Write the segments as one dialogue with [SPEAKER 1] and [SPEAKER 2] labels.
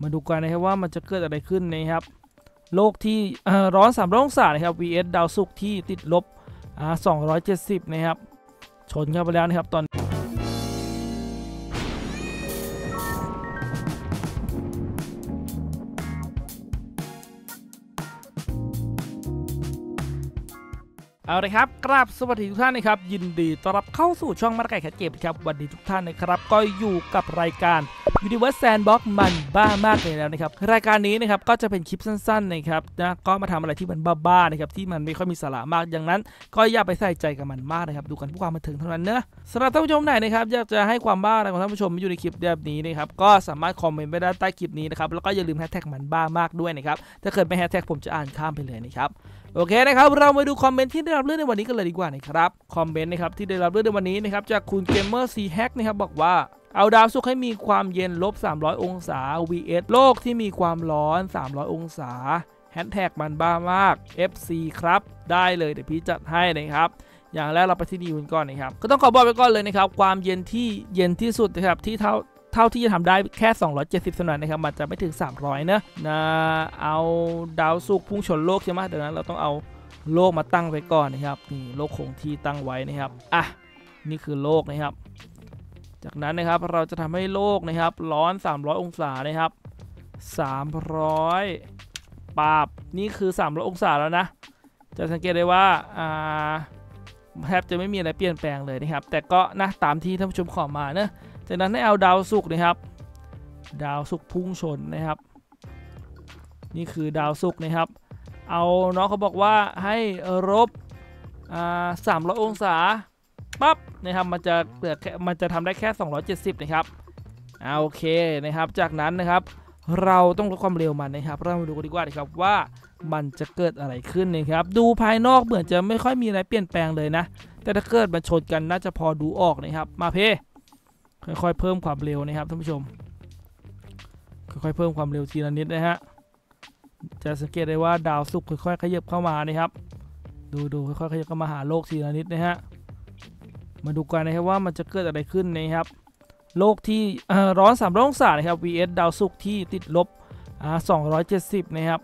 [SPEAKER 1] มาดูกันนะครับว่ามันจะเกิดอะไรขึ้นนะครับ โลกที่ร้อน3องศานะครับ vs ดาวศุกร์ที่ติดลบ270 นะครับ ชนเข้าไปแล้วนะครับตอน เอาเลยครับ กราบสวัสดีทุกท่านนะครับ ยินดีต้อนรับเข้าสู่ช่องมาร์ไก่แคทเกมครับ วันดีทุกท่านนะครับ ก็อยู่กับรายการ Universe Sandbox มันบ้ามากเลยแล้วนะครับ รายการนี้นะครับ ก็จะเป็นคลิปสั้นๆนะครับนะก็มาทำอะไรที่มันบ้าๆนะครับ ที่มันไม่ค่อยมีสาระมากอย่างนั้น ก็อย่าไปใส่ใจกับมันมากนะครับ ดูกันเพื่อความบันเทิงเท่านั้นเนอะสำหรับท่านผู้ชมไหนนะครับ อยากจะให้ความบ้าอะไรของท่านผู้ชมอยู่ในคลิปแบบนี้นะครับ ก็สามารถคอมเมนต์ไว้ด้านใต้คลิปนี้นะครับ แล้วก็อย่าลืมแฮชแท็กมันบ้ามากด้วยนะครับ ถ้าเกิดไม่แฮชแท็กผมจะอ่านข้ามไปเลยนะครับโอเคนะครับเรามาดูคอมเมนต์ที่ได้รับเลือกในวันนี้กันเลยดีกว่านะครับคอมเมนต์นะครับที่ได้รับเลือกในวันนี้นะครับจากคุณเกมเมอร์ซีแฮกนะครับบอกว่าเอาดาวศุกร์ให้มีความเย็นลบ 300 องศา vs โลกที่มีความร้อน 300 องศาแฮชแท็กมันบ้ามาก FC ครับ ได้เลยเดี๋ยวพี่จัดให้นะครับ อย่างแรกเราไปที่ดีกันก่อนนะครับ ก็ต้องขอบอกไปก่อนเลยนะครับ ความเย็นที่เย็นที่สุดนะครับที่เท่า เท่าที่จะทำได้แค่ 270เท่านั้นนะครับมันจะไม่ถึง 300เนะนะเอาดาวศุกพุ่งชนโลกใช่ไหมดังนั้นเราต้องเอาโลกมาตั้งไว้ก่อนนะครับนี่โลกคงที่ตั้งไว้นะครับอะนี่คือโลกนะครับ จากนั้นนะครับเราจะทำให้โลกนะครับร้อน 300 องศานะครับ 300ปาบนี่คือ 300 องศาแล้วนะ จะสังเกตได้ว่าอ่าแทบจะไม่มีอะไรเปลี่ยนแปลงเลยนะครับ แต่ก็นะตามที่ท่านผู้ชมขอมาเนะ จากนั้นให้เอาดาวศุกร์นะครับ ดาวศุกร์พุ่งชนนะครับ นี่คือดาวศุกร์นะครับ เอาน้องเขาบอกว่าให้ลบสามร้อยองศาปั๊บนะครับมันจะเกิดมันจะทำได้แค่ 270 นะครับเอาโอเคนะครับ จากนั้นนะครับ เราต้องลดความเร็วมันนะครับ เรามาดูกันดีกว่านะครับว่ามันจะเกิดอะไรขึ้นนะครับ ดูภายนอกเหมือนจะไม่ค่อยมีอะไรเปลี่ยนแปลงเลยนะ แต่ถ้าเกิดมันชนกันน่าจะพอดูออกนะครับ มาเพ ค่อยๆเพิ่มความเร็วนะครับท่านผู้ชม ค่อยๆเพิ่มความเร็วทีละนิดนะฮะจะสังเกตได้ว่าดาวศุกร์ค่อยๆขยับเข้ามานะครับ ดูดูค่อยๆขยับเข้ามาหาโลกทีละนิดนะฮะมาดูกันนะครับว่ามันจะเกิดอะไรขึ้นนะครับ โลกที่ร้อน3องศานะครับ vs ดาวศุกร์ที่ติดลบ270นะครับ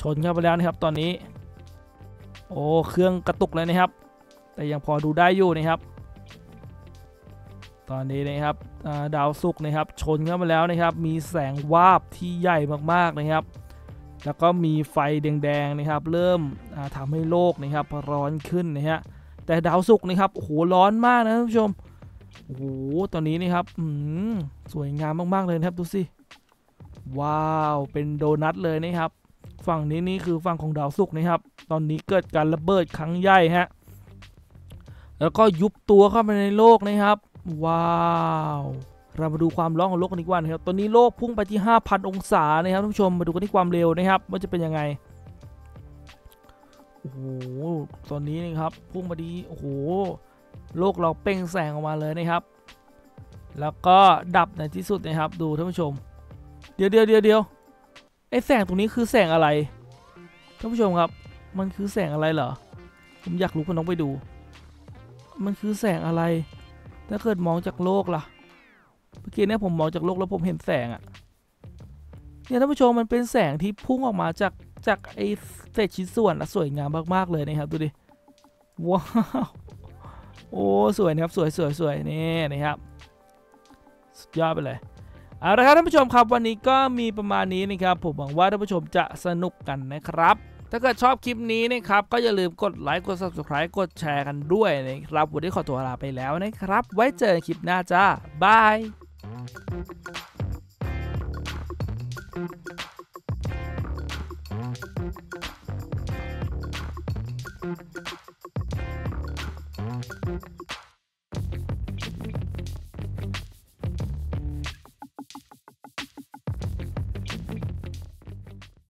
[SPEAKER 1] ชนเข้าไปแล้วนะครับตอนนี้ โอ้เครื่องกระตุกเลยนะครับ แต่ยังพอดูได้อยู่นะครับ ตอนนี้นะครับดาวศุกร์นะครับชนเข้ามาแล้วนะครับ มีแสงวาบที่ใหญ่มากๆนะครับ แล้วก็มีไฟแดงๆนะครับ เริ่มทำให้โลกนะครับร้อนขึ้นนะฮะแต่ดาวศุกร์นะครับโอ้โหร้อนมากนะท่านผู้ชมโอ้โหตอนนี้นะครับสวยงามมากๆเลยนะครับดูสิว้าวเป็นโดนัทเลยนะครับ ฝั่งนี้นี่คือฝั่งของดาวศุกร์นะครับ ตอนนี้เกิดการระเบิดครั้งใหญ่ฮะแล้วก็ยุบตัวเข้าไปในโลกนะครับ ว้าว เรามาดูความร้อนของโลกกันดีกว่านะครับ ตอนนี้โลกพุ่งไปที่ 5,000 องศานะครับท่านผู้ชม มาดูกันที่ความเร็วนะครับว่าจะเป็นยังไง โอ้โห ตอนนี้นะครับพุ่งมาดีโอ้โห โลกเราเป่งแสงออกมาเลยนะครับ แล้วก็ดับในที่สุดนะครับ ดูท่านผู้ชม เดี๋ยวเดี๋ยวเดี๋ยวเดี๋ยวไอแสงตรงนี้คือแสงอะไร ท่านผู้ชมครับ มันคือแสงอะไรเหรอ ผมอยากรู้คุณน้องไปดู มันคือแสงอะไร ถ้าเกิดมองจากโลกล่ะ เมื่อกี้เนี่ยผมมองจากโลกแล้วผมเห็นแสงอะเนี่ยท่านผู้ชมมันเป็นแสงที่พุ่งออกมาจากจากไอเศษชิ้นส่วนสวยงามมากๆเลยนะครับดูดิ ว้าว โอ้สวยนะครับสวยสวยสวยนี่นะครับสุดยอดไปเลยเอาละครับท่านผู้ชมครับวันนี้ก็มีประมาณนี้นะครับผมหวังว่าท่านผู้ชมจะสนุกกันนะครับ ถ้าเกิดชอบคลิปนี้นะครับ ก็อย่าลืมกดไลค์กด subscribe กดแชร์กันด้วยนะครับ วันนี้ขอตัวลาไปแล้วนะครับ ไว้เจอคลิปหน้าจ้าบาย